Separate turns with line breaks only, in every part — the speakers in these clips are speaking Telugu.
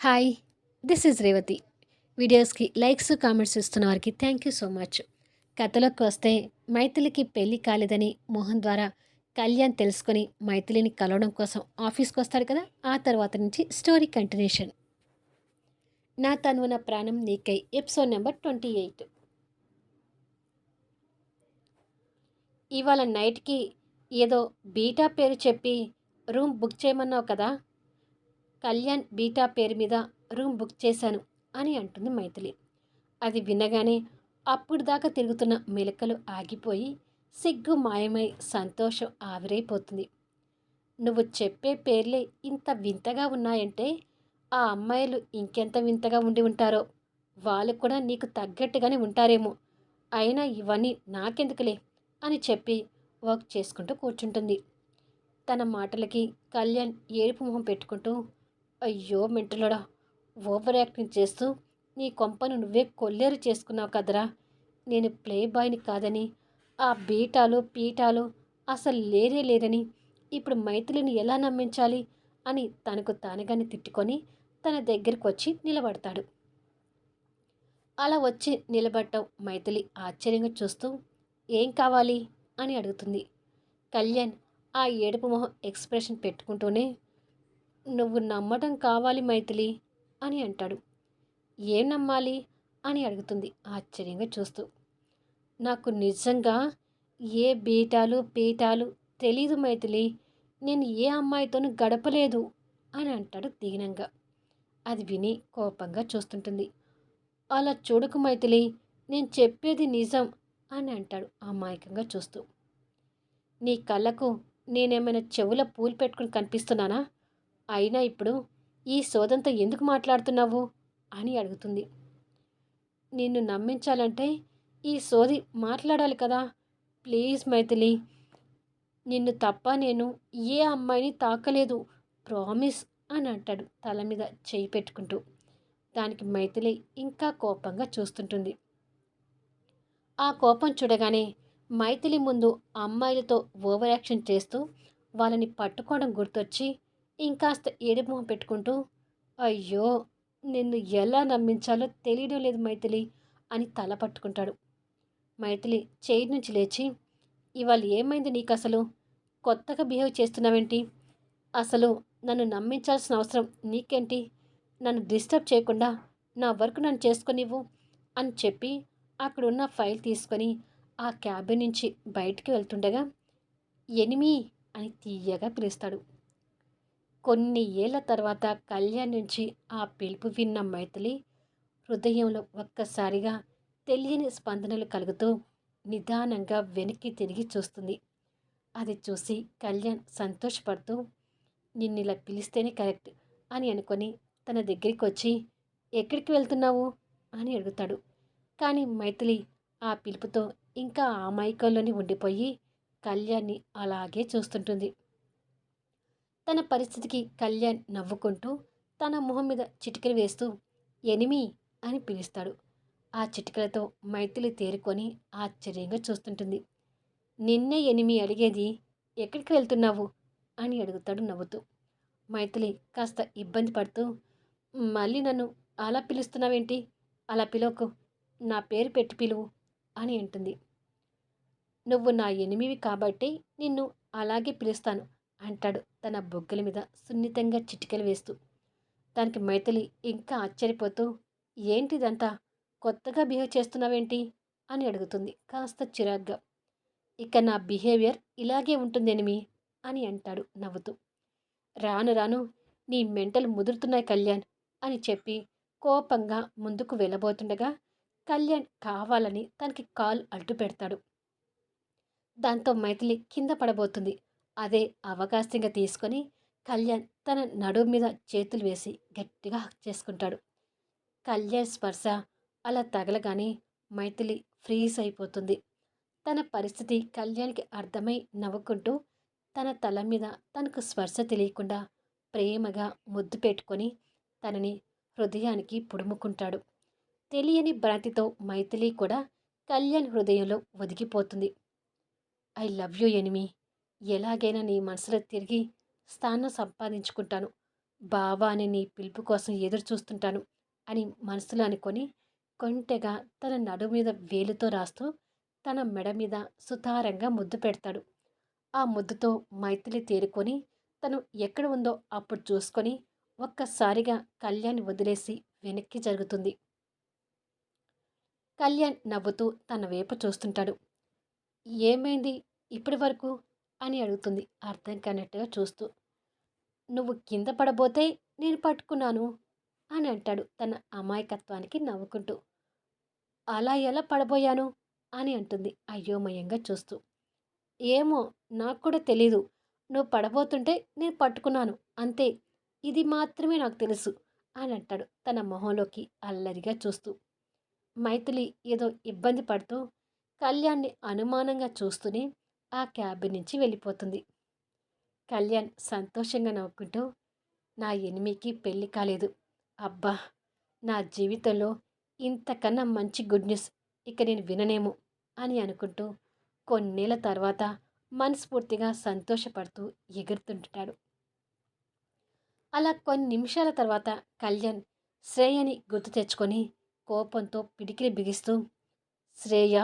హాయ్ దిస్ ఈజ్ రేవతి వీడియోస్కి లైక్స్ కామెంట్స్ ఇస్తున్న వారికి థ్యాంక్ యూ సో మచ్ కథలోకి వస్తే మైథిలికి పెళ్ళి కాలేదని మోహన్ ద్వారా కళ్యాణ్ తెలుసుకొని మైథిలిని కలవడం కోసం ఆఫీస్కి వస్తాడు కదా ఆ తర్వాత నుంచి స్టోరీ కంటిన్యూషన్ నా తనువున ప్రాణం నీకై ఎపిసోడ్ నెంబర్ ట్వంటీ ఎయిట్ ఇవాళ నైట్కి ఏదో బీటా పేరు చెప్పి రూమ్ బుక్ చేయమన్నావు కదా కళ్యాణ్ బీటా పేరు మీద రూమ్ బుక్ చేశాను అని అంటుంది మైథిలి. అది వినగానే అప్పుడు దాకా తిరుగుతున్న మెలకలు ఆగిపోయి సిగ్గు మాయమై సంతోషం ఆవిరైపోతుంది. నువ్వు చెప్పే పేర్లే ఇంత వింతగా ఉన్నాయంటే ఆ అమ్మాయిలు ఇంకెంత వింతగా ఉండి ఉంటారో? వాళ్ళు కూడా నీకు తగ్గట్టుగానే ఉంటారేమో. అయినా ఇవన్నీ నాకెందుకులే? అని చెప్పి వర్క్ చేసుకుంటూ కూర్చుంటుంది. తన మాటలకి కళ్యాణ్ ఏడుపు మొహం పెట్టుకుంటూ అయ్యో మెంటలోడా ఓవర్ యాక్టింగ్ చేస్తూ నీ కొంపను నువ్వే కొల్లేరు చేసుకున్నావు కదరా. నేను ప్లే బాయ్ని కాదని ఆ బీటాలు పీటాలు అసలు లేరే లేరని ఇప్పుడు మైథిలిని ఎలా నమ్మించాలి అని తనకు తానుగాని తిట్టుకొని తన దగ్గరికి వచ్చి నిలబడతాడు. అలా వచ్చి నిలబడటం మైథిలి ఆశ్చర్యంగా చూస్తూ ఏం కావాలి? అని అడుగుతుంది. కళ్యాణ్ ఆ ఏడుపు మొహం ఎక్స్ప్రెషన్ పెట్టుకుంటూనే నువ్వు నమ్మటం కావాలి మైథిలి అని అంటాడు. ఏం నమ్మాలి? అని అడుగుతుంది ఆశ్చర్యంగా చూస్తూ. నాకు నిజంగా ఏ బీటాలు పీటాలు తెలీదు మైథిలి. నేను ఏ అమ్మాయితోనూ గడపలేదు అని అంటాడు దీనంగా. అది విని కోపంగా చూస్తుంటుంది. అలా చూడకు మైథిలి. నేను చెప్పేది నిజం అని అంటాడు అమాయకంగా చూస్తూ. నీ కళ్ళకు నేనేమైనా చెవుల పూలు పెట్టుకుని కనిపిస్తున్నానా? అయినా ఇప్పుడు ఈ సోదంతో ఎందుకు మాట్లాడుతున్నావు? అని అడుగుతుంది. నిన్ను నమ్మించాలంటే ఈ సోది మాట్లాడాలి కదా. ప్లీజ్ మైథిలి నిన్ను తప్ప నేను ఏ అమ్మాయిని తాకలేదు. ప్రామిస్ అని అంటాడు తల మీద చేయి పెట్టుకుంటూ. దానికి మైథిలి ఇంకా కోపంగా చూస్తుంటుంది. ఆ కోపం చూడగానే మైథిలి ముందు అమ్మాయిలతో ఓవర్ యాక్షన్ చేస్తూ వాళ్ళని పట్టుకోవడం గుర్తొచ్చి ఇంకాస్త ఏడుపు పెట్టుకుంటూ అయ్యో నిన్ను ఎలా నమ్మించాలో తెలియడం లేదు మైథిలి అని తల పట్టుకుంటాడు. మైథిలి చేయి నుంచి లేచి ఇవాళ ఏమైంది నీకు అసలు కొత్తగా బిహేవ్ చేస్తున్నావేంటి? అసలు నన్ను నమ్మించాల్సిన అవసరం నీకేంటి? నన్ను డిస్టర్బ్ చేయకుండా నా వర్క్ నన్ను చేసుకునివ్వు అని చెప్పి అక్కడున్న ఫైల్ తీసుకొని ఆ క్యాబిన్ నుంచి బయటికి వెళ్తుండగా ఎనిమి అని తీయగా పిలుస్తాడు. కొన్ని ఏళ్ళ తర్వాత కళ్యాణ్ నుంచి ఆ పిలుపు విన్న మైథిలి హృదయంలో ఒక్కసారిగా తెలియని స్పందనలు కలుగుతూ నిదానంగా వెనక్కి తిరిగి చూస్తుంది. అది చూసి కళ్యాణ్ సంతోషపడుతూ నిన్ను ఇలా పిలిస్తేనే కరెక్ట్ అని అనుకొని తన దగ్గరికి వచ్చి ఎక్కడికి వెళ్తున్నావు? అని అడుగుతాడు. కానీ మైథిలి ఆ పిలుపుతో ఇంకా ఆ మైకంలోనే ఉండిపోయి కళ్యాణ్ని అలాగే చూస్తుంటుంది. తన పరిస్థితికి కళ్యాణ్ నవ్వుకుంటూ తన మొహం మీద చిటికలు వేస్తూ ఎనిమి అని పిలుస్తాడు. ఆ చిటికలతో మైథిలి తేరుకొని ఆశ్చర్యంగా చూస్తుంటుంది. నిన్నే ఎనిమి అడిగేది ఎక్కడికి వెళ్తున్నావు? అని అడుగుతాడు నవ్వుతూ. మైథిలి కాస్త ఇబ్బంది పడుతూ మళ్ళీ నన్ను అలా పిలుస్తున్నావేంటి? అలా పిలవకు. నా పేరు పెట్టి పిలువు అని అంటుంది. నువ్వు నా ఎనిమివి కాబట్టి నిన్ను అలాగే పిలుస్తాను. అంటాడు తన బొగ్గల మీద సున్నితంగా చిటికలు వేస్తూ. దానికి మైథిలి ఇంకా ఆశ్చర్యపోతూ ఏంటిదంతా? కొత్తగా బిహేవ్ చేస్తున్నావేంటి? అని అడుగుతుంది కాస్త చిరాగ్గా. ఇక నా బిహేవియర్ ఇలాగే ఉంటుందేనిమి అని అంటాడు నవ్వుతూ. రాను రాను నీ మెంటలు ముదురుతున్నాయి కళ్యాణ్ అని చెప్పి కోపంగా ముందుకు వెళ్ళబోతుండగా కళ్యాణ్ కావాలని తనకి కాల్ అడ్డు పెడతాడు దాంతో మైథిలి కింద పడబోతుంది. అదే అవకాశంగా తీసుకొని కళ్యాణ్ తన నడుము మీద చేతులు వేసి గట్టిగా హక్ చేసుకుంటాడు. కళ్యాణ్ స్పర్శ అలా తగలగానే మైథిలి ఫ్రీజ్ అయిపోతుంది. తన పరిస్థితి కళ్యాణ్కి అర్థమై నవ్వుకుంటూ తన తల మీద తనకు స్పర్శ తెలియకుండా ప్రేమగా ముద్దు పెట్టుకొని తనని హృదయానికి పుడుముకుంటాడు. తెలియని భ్రాంతితో మైథిలి కూడా కళ్యాణ్ హృదయంలో ఒదిగిపోతుంది. I love you enemy! ఎలాగైనా నీ మనసులో తిరిగి స్థానం సంపాదించుకుంటాను. బావా అని నీ పిలుపు కోసం ఎదురు చూస్తుంటాను అని మనసులో అనుకొని కొంటెగా తన నడుము మీద వేలుతో రాస్తూ తన మెడ మీద సుతారంగా ముద్దు పెడతాడు. ఆ ముద్దుతో మైథిలి తేరుకొని తను ఎక్కడ ఉందో అప్పుడు చూసుకొని ఒక్కసారిగా కళ్యాణ్ వదిలేసి వెనక్కి జరుగుతుంది. కళ్యాణ్ నవ్వుతూ తన వైపు చూస్తుంటాడు. ఏమైంది? ఇప్పటి వరకు అని అడుగుతుంది అర్థం కానట్టుగా చూస్తూ. నువ్వు కింద పడబోతే నేను పట్టుకున్నాను అని అంటాడు తన అమాయకత్వానికి నవ్వుకుంటూ. అలా ఎలా పడబోయాను అని అంటుంది అయోమయంగా చూస్తూ. ఏమో నాకు కూడా తెలీదు. నువ్వు పడబోతుంటే నేను పట్టుకున్నాను. అంతే. ఇది మాత్రమే నాకు తెలుసు అని అంటాడు తన మొహంలోకి అల్లరిగా చూస్తూ. మైథిలి ఏదో ఇబ్బంది పడుతూ కళ్యాణ్ని అనుమానంగా చూస్తూనే ఆ క్యాబ్ నుంచి వెళ్ళిపోతుంది. కళ్యాణ్ సంతోషంగా నవ్వుకుంటూ నా ఎనిమికి పెళ్ళి కాలేదు. అబ్బా! నా జీవితంలో ఇంతకన్నా మంచి గుడ్ న్యూస్ ఇక నేను విననేమో అని అనుకుంటూ కొన్నేళ్ళ తర్వాత మనస్ఫూర్తిగా సంతోషపడుతూ ఎగురుతుంటాడు. అలా కొన్ని నిమిషాల తర్వాత కళ్యాణ్ శ్రేయని గుర్తు తెచ్చుకొని కోపంతో పిడికిలి బిగిస్తూ శ్రేయ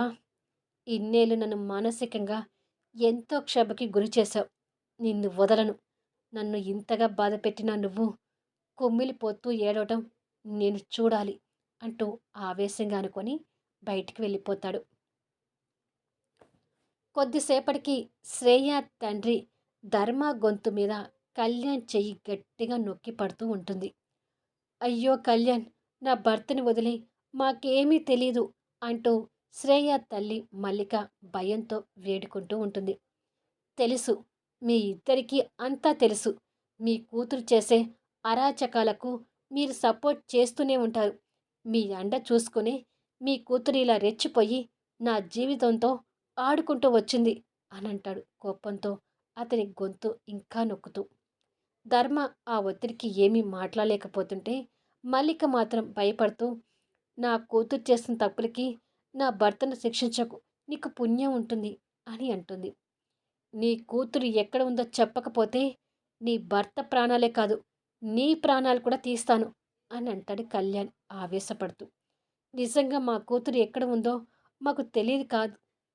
ఇన్నేళ్ళు నన్ను మానసికంగా ఎంతో క్షోభకి గురి చేశావు. నిన్ను వదలను. నన్ను ఇంతగా బాధపెట్టిన నువ్వు కొమ్మిలిపోతూ ఏడవటం నేను చూడాలి అంటూ ఆవేశంగా అనుకొని బయటికి వెళ్ళిపోతాడు. కొద్దిసేపటికి శ్రేయ తండ్రి ధర్మ గొంతు మీద కళ్యాణ్ చెయ్యి గట్టిగా నొక్కి పడుతూ ఉంటుంది. అయ్యో కళ్యాణ్ నా భర్తని వదిలి మాకేమీ తెలీదు అంటూ శ్రేయ తల్లి మల్లిక భయంతో వేడుకుంటూ ఉంటుంది. తెలుసు మీ ఇద్దరికీ అంతా తెలుసు. మీ కూతురు చేసే అరాచకాలకు మీరు సపోర్ట్ చేస్తూనే ఉంటారు. మీ అండ చూసుకుని మీ కూతురు ఇలా రెచ్చిపోయి నా జీవితంతో ఆడుకుంటూ వచ్చింది అని అంటాడు కోపంతో అతని గొంతు ఇంకా నొక్కుతూ. ధర్మ ఆ ఒత్తిడికి ఏమీ మాట్లాడలేకపోతుంటే మల్లిక మాత్రం భయపడుతూ నా కూతురు చేసిన తప్పులకి నా భర్తను శిక్షించకు. నీకు పుణ్యం ఉంటుంది అని అంటుంది. నీ కూతురు ఎక్కడ ఉందో చెప్పకపోతే నీ భర్త ప్రాణాలే కాదు నీ ప్రాణాలు కూడా తీస్తాను అని అంటాడు కళ్యాణ్ ఆవేశపడుతూ. నిజంగా మా కూతురు ఎక్కడ ఉందో మాకు తెలియదు కాదు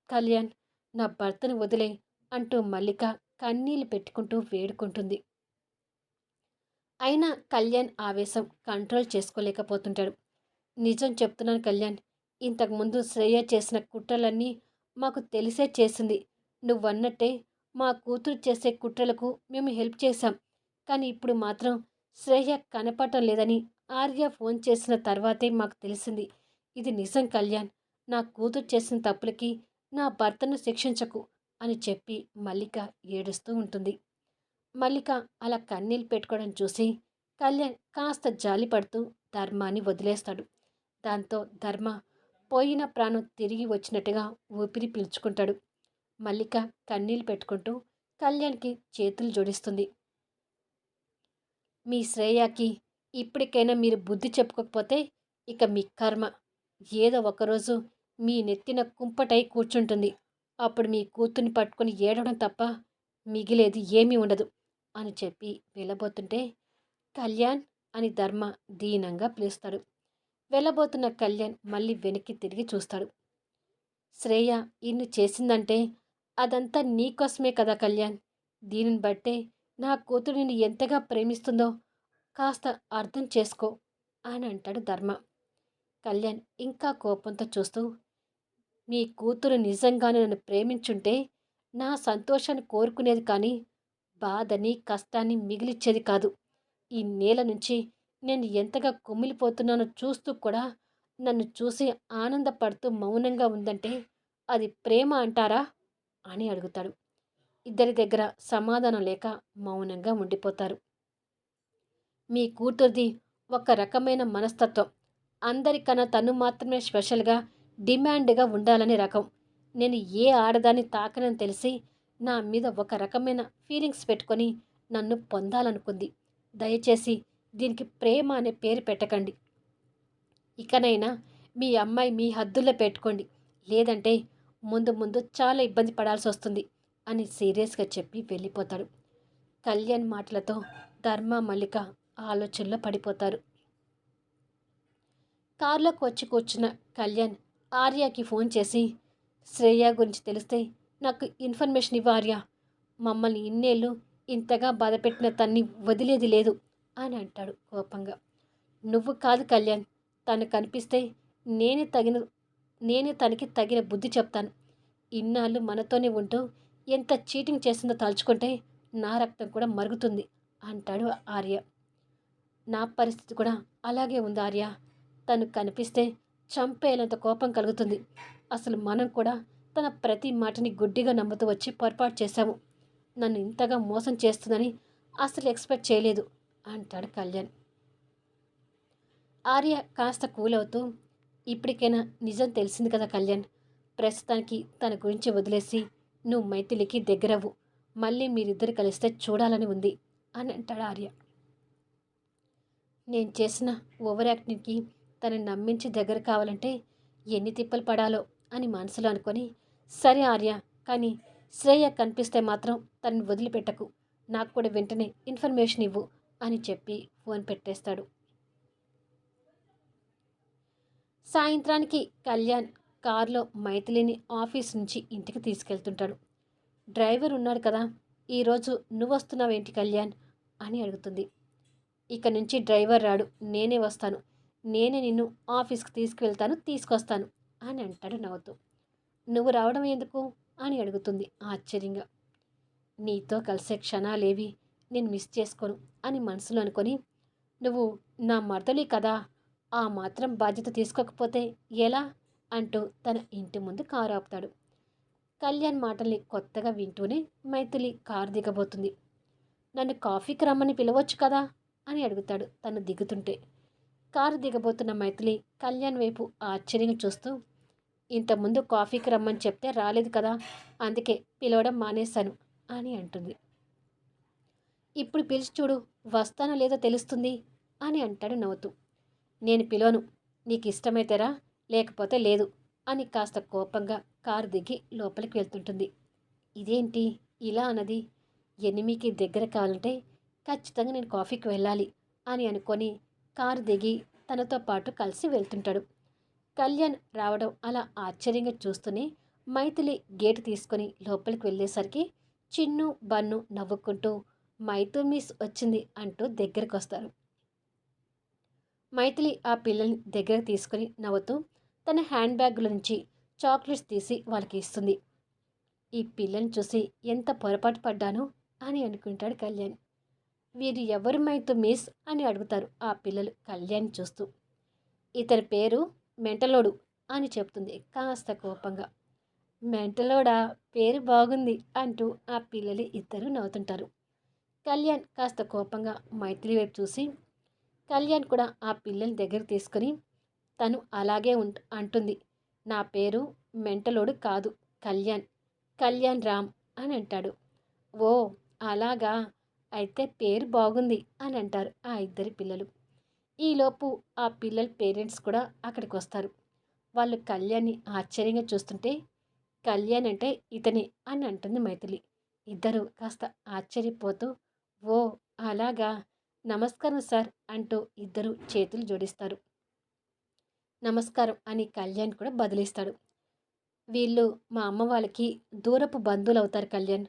కళ్యాణ్. నా భర్తను వదిలే అంటూ మల్లిక కన్నీళ్ళు పెట్టుకుంటూ వేడుకుంటుంది. అయినా కళ్యాణ్ ఆవేశం కంట్రోల్ చేసుకోలేకపోతుంటాడు. నిజం చెప్తున్నాను కళ్యాణ్ ఇంతకుముందు శ్రేయ చేసిన కుట్రలన్నీ మాకు తెలిసే చేసింది. నువ్వన్నట్టే మా కూతురు చేసే కుట్రలకు మేము హెల్ప్ చేశాం. కానీ ఇప్పుడు మాత్రం శ్రేయ కనపడటం లేదని ఆర్య ఫోన్ చేసిన తర్వాతే మాకు తెలిసింది. ఇది నిజం కళ్యాణ్ నా కూతురు చేసిన తప్పులకి నా భర్తను శిక్షించకు అని చెప్పి మల్లిక ఏడుస్తూ ఉంటుంది. మల్లిక అలా కన్నీళ్ళు పెట్టుకోవడం చూసి కళ్యాణ్ కాస్త జాలి పడుతూ ధర్మాన్ని వదిలేస్తాడు. దాంతో ధర్మ పోయిన ప్రాణం తిరిగి వచ్చినట్టుగా ఊపిరి పీల్చుకుంటాడు. మల్లిక కన్నీళ్ళు పెట్టుకుంటూ కళ్యాణ్కి చేతులు జోడిస్తుంది. మీ శ్రేయాకి ఇప్పటికైనా మీరు బుద్ధి చెప్పుకోకపోతే ఇక మీ కర్మ. ఏదో ఒకరోజు మీ నెత్తిన కుంపటై కూర్చుంటుంది. అప్పుడు మీ కూతుర్ని పట్టుకొని ఏడవడం తప్ప మిగిలేది ఏమీ ఉండదు అని చెప్పి వెళ్ళబోతుంటే కళ్యాణ్ అని ధర్మ దీనంగా పిలుస్తాడు. వెళ్ళబోతున్న కళ్యాణ్ మళ్ళీ వెనక్కి తిరిగి చూస్తాడు. శ్రేయ ఇన్ని చేసిందంటే అదంతా నీకోసమే కదా కళ్యాణ్. దీనిని బట్టే నా కూతురు నిన్ను ఎంతగా ప్రేమిస్తుందో కాస్త అర్థం చేసుకో అని అంటాడు ధర్మ. కళ్యాణ్ ఇంకా కోపంతో చూస్తూ మీ కూతురు నిజంగానే నన్ను ప్రేమించుంటే నా సంతోషాన్ని కోరుకునేది కానీ బాధని కష్టాన్ని మిగిలిచ్చేది కాదు. ఈ నేల నుంచి నేను ఎంతగా కుమిలిపోతున్నానో చూస్తూ కూడా నన్ను చూసి ఆనందపడుతూ మౌనంగా ఉందంటే అది ప్రేమ అంటారా? అని అడుగుతాడు. ఇద్దరి దగ్గర సమాధానం లేక మౌనంగా ఉండిపోతారు. మీ కూతురిది ఒక రకమైన మనస్తత్వం. అందరికన్నా తను మాత్రమే స్పెషల్గా డిమాండ్గా ఉండాలని రకం. నేను ఏ ఆడదాన్ని తాకనని తెలిసి నా మీద ఒక రకమైన ఫీలింగ్స్ పెట్టుకొని నన్ను పొందాలనుకుంది. దయచేసి దీనికి ప్రేమ అనే పేరు పెట్టకండి. ఇకనైనా మీ అమ్మాయి మీ హద్దుల్లో పెట్టుకోండి. లేదంటే ముందు ముందు చాలా ఇబ్బంది పడాల్సి వస్తుంది అని సీరియస్గా చెప్పి వెళ్ళిపోతాడు. కళ్యాణ్ మాటలతో ధర్మ మల్లిక ఆలోచనలో పడిపోతారు. కారులోకి వచ్చి కూర్చున్న కళ్యాణ్ ఆర్యకి ఫోన్ చేసి శ్రేయ గురించి తెలిస్తే నాకు ఇన్ఫర్మేషన్ ఇవ్వ ఆర్య. మమ్మల్ని ఇన్నేళ్ళు ఇంతగా బాధపెట్టిన తన్ని వదిలేది లేదు. అని అంటాడు కోపంగా. నువ్వు కాదు కళ్యాణ్ తను కనిపిస్తే నేనే తగిన నేనే తనకి తగిన బుద్ధి చెప్తాను. ఇన్నాళ్ళు మనతోనే ఉంటూ ఎంత చీటింగ్ చేసిందో తలుచుకుంటే నా రక్తం కూడా మరుగుతుంది అంటాడు ఆర్య. నా పరిస్థితి కూడా అలాగే ఉంది ఆర్య. తను కనిపిస్తే చంపేయాలంత కోపం కలుగుతుంది. అసలు మనం కూడా తన ప్రతి మాటని గుడ్డిగా నమ్ముతూ వచ్చి పొరపాటు చేశాము. నన్ను ఇంతగా మోసం చేస్తుందని అసలు ఎక్స్పెక్ట్ చేయలేదు. అంటాడు కళ్యాణ్. ఆర్య కాస్త కూల్ అవుతూ ఇప్పటికైనా నిజం తెలిసింది కదా కళ్యాణ్. ప్రస్తుతానికి తన గురించి వదిలేసి నువ్వు మైథిలికి దగ్గరవ్వు. మళ్ళీ మీరిద్దరు కలిస్తే చూడాలని ఉంది అని అంటాడు ఆర్య. నేను చేసిన ఓవర్ యాక్టింగ్కి తనని నమ్మించి దగ్గర కావాలంటే ఎన్ని తిప్పలు పడాలో అని మనసులో అనుకొని సరే ఆర్య కానీ శ్రేయ కనిపిస్తే మాత్రం తనని వదిలిపెట్టకు. నాకు కూడా వెంటనే ఇన్ఫర్మేషన్ ఇవ్వు. అని చెప్పి ఫోన్ పెట్టేస్తాడు. సాయంత్రానికి కళ్యాణ్ కారులో మైథిలిని ఆఫీస్ నుంచి ఇంటికి తీసుకెళ్తుంటాడు. డ్రైవర్ ఉన్నాడు కదా ఈరోజు నువ్వు వస్తున్నావేంటి కళ్యాణ్? అని అడుగుతుంది. ఇక నుంచి డ్రైవర్ రాడు నేనే వస్తాను నేనే నిన్ను ఆఫీస్కి తీసుకువెళ్తాను తీసుకొస్తాను అని అంటాడు నవ్వుతూ. నువ్వు రావడం ఎందుకు అని అడుగుతుంది ఆశ్చర్యంగా. నీతో కలిసే క్షణాలేవి నేను మిస్ చేసుకోను అని మనసులో అనుకొని నువ్వు నా మరదలి కదా ఆ మాత్రం బాధ్యత తీసుకోకపోతే ఎలా? అంటూ తన ఇంటి ముందు కారు ఆపుతాడు. కళ్యాణ్ మాటల్ని కొత్తగా వింటూనే మైథిలి కారు దిగబోతుంది. నన్ను కాఫీకి రమ్మని పిలవచ్చు కదా? అని అడుగుతాడు తను దిగుతుంటే. కారు దిగబోతున్న మైథిలి కళ్యాణ్ వైపు ఆశ్చర్యంగా చూస్తూ ఇంతకుముందు కాఫీకి రమ్మని చెప్తే రాలేదు కదా అందుకే పిలవడం మానేశాను అని అంటుంది. ఇప్పుడు పిలిచి చూడు వస్తానో లేదో తెలుస్తుంది అని అంటాడు నవ్వుతూ. నేను పిలవను నీకు ఇష్టమైతేరా లేకపోతే లేదు అని కాస్త కోపంగా కారు దిగి లోపలికి వెళ్తుంటుంది. ఇదేంటి? ఇలా అన్నది? ఎనిమికి దగ్గర కావాలంటే ఖచ్చితంగా నేను కాఫీకి వెళ్ళాలి అని అనుకొని కారు దిగి తనతో పాటు కలిసి వెళ్తుంటాడు. కళ్యాణ్ రావడం అలా ఆశ్చర్యంగా చూస్తూనే మైథిలి గేటు తీసుకొని లోపలికి వెళ్ళేసరికి చిన్ను బన్ను నవ్వుకుంటూ మైతో మిస్ వచ్చింది అంటూ దగ్గరికి వస్తారు మైథిలి ఆ పిల్లల్ని దగ్గరకు తీసుకొని నవ్వుతూ తన హ్యాండ్ బ్యాగ్ల నుంచి చాక్లెట్స్ తీసి వాళ్ళకి ఇస్తుంది. ఈ పిల్లని చూసి ఎంత పొరపాటు పడ్డాను అని అనుకుంటాడు కళ్యాణ్. వీరు ఎవరు మైతు మిస్ అని అడుగుతారు ఆ పిల్లలు కళ్యాణ్ చూస్తూ. ఇతని పేరు మెంటలోడు అని చెప్తుంది కాస్త కోపంగా. మెంటలోడా? పేరు బాగుంది అంటూ ఆ పిల్లలు ఇద్దరు నవ్వుతుంటారు. కళ్యాణ్ కాస్త కోపంగా మైత్రి వైపు చూసి కళ్యాణ్ కూడా ఆ పిల్లల్ని దగ్గర తీసుకొని తను అలాగే ఉంట అంటుంది. నా పేరు మెంటలోడు కాదు కళ్యాణ్. కళ్యాణ్ రామ్ అని అంటాడు. ఓ అలాగా? అయితే పేరు బాగుంది అని అంటారు ఆ ఇద్దరి పిల్లలు. ఈలోపు ఆ పిల్లల పేరెంట్స్ కూడా అక్కడికి వస్తారు. వాళ్ళు కళ్యాణ్ని ఆశ్చర్యంగా చూస్తుంటే కళ్యాణ్ అంటే ఇతని అని అంటుంది మైథిలి. ఇద్దరు కాస్త ఆశ్చర్యపోతూ ఓ అలాగా. నమస్కారం సార్ అంటూ ఇద్దరు చేతులు జోడిస్తారు. నమస్కారం అని కళ్యాణ్ కూడా బదిలిస్తాడు. వీళ్ళు మా అమ్మ వాళ్ళకి దూరపు బంధువులు అవుతారు కళ్యాణ్.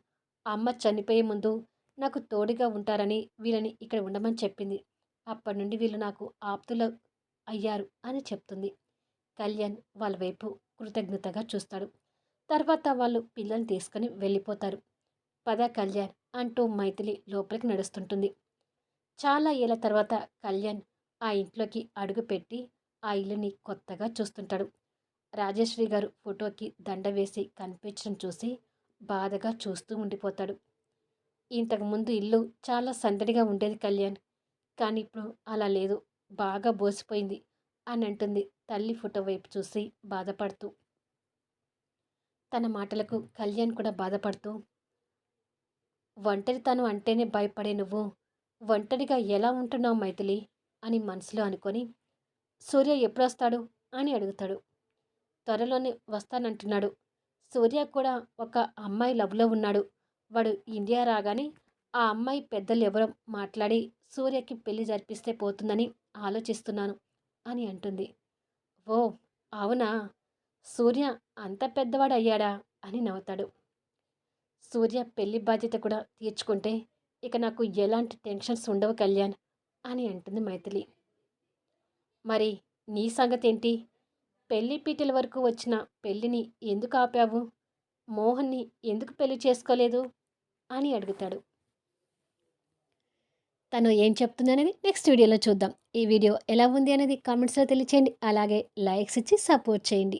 అమ్మ చనిపోయే ముందు నాకు తోడుగా ఉంటారని వీళ్ళని ఇక్కడ ఉండమని చెప్పింది. అప్పటి నుండి వీళ్ళు నాకు ఆప్తులు అయ్యారు అని చెప్తుంది. కళ్యాణ్ వాళ్ళ వైపు కృతజ్ఞతగా చూస్తాడు. తర్వాత వాళ్ళు పిల్లల్ని తీసుకొని వెళ్ళిపోతారు. పద కళ్యాణ్ అంటూ మైథిలి లోపలికి నడుస్తుంటుంది. చాలా ఏళ్ళ తర్వాత కళ్యాణ్ ఆ ఇంట్లోకి అడుగుపెట్టి ఆ ఇల్లుని కొత్తగా చూస్తుంటాడు. రాజేశ్వరి గారు ఫోటోకి దండ వేసి కనిపించడం చూసి బాధగా చూస్తూ ఉండిపోతాడు. ఇంతకుముందు ఇల్లు చాలా సందడిగా ఉండేది కళ్యాణ్. కానీ ఇప్పుడు అలా లేదు. బాగా బోసిపోయింది అని అంటుంది తల్లి ఫోటో వైపు చూసి బాధపడుతూ. తన మాటలకు కళ్యాణ్ కూడా బాధపడుతూ ఒంటరితనం అంటేనే భయపడే నువ్వు. ఒంటరిగా ఎలా ఉంటున్నావు మైథిలి? అని మనసులో అనుకొని సూర్య ఎప్పుడు వస్తాడు? అని అడుగుతాడు. త్వరలోనే వస్తానంటున్నాడు. సూర్య కూడా ఒక అమ్మాయి లవ్లో ఉన్నాడు. వాడు ఇండియా రాగానే ఆ అమ్మాయి పెద్దలు ఎవరో మాట్లాడి సూర్యకి పెళ్ళి జరిపిస్తే పోతుందని ఆలోచిస్తున్నాను అని అంటుంది. ఓ అవునా? సూర్య అంత పెద్దవాడు అయ్యాడా అని నవ్వుతాడు. సూర్య పెళ్ళి బాధ్యత కూడా తీర్చుకుంటే ఇక నాకు ఎలాంటి టెన్షన్స్ ఉండవు కళ్యాణ్ అని అంటుంది మైథిలి. మరి నీ సంగతి ఏంటి పెళ్ళి పీటల వరకు వచ్చిన పెళ్ళిని ఎందుకు ఆపావు? మోహన్ని ఎందుకు పెళ్ళి చేసుకోలేదు? అని అడుగుతాడు. తను ఏం చెప్తుందనేది నెక్స్ట్ వీడియోలో చూద్దాం. ఈ వీడియో ఎలా ఉంది అనేది కామెంట్స్లో తెలియచేయండి. అలాగే లైక్స్ ఇచ్చి సపోర్ట్ చేయండి.